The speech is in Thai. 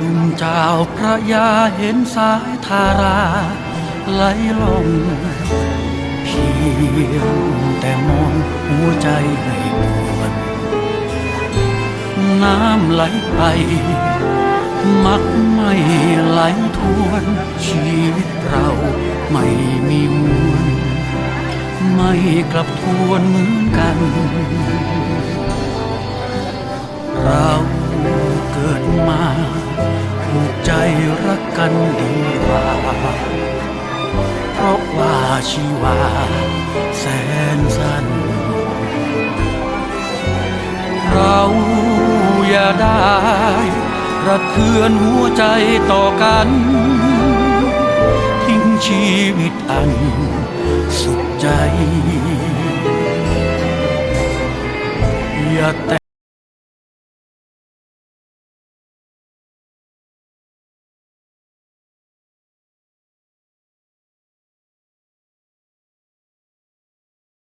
ลุงเจ้าพระยาเห็นสายทาราไหลลงเพียงแต่มองหัวใจให้ปวดน้ำไหลไป มักไม่ไหลทวน ชีวิตเราไม่มีมวลไม่กลับทวนเหมือนกัน กกันดีกว่า เพราะว่าชีวาแสนสั้น เราอย่าได้ระเทือนหัวใจต่อกัน ทิ้งชีวิตอันสุขใจ อย่าแต่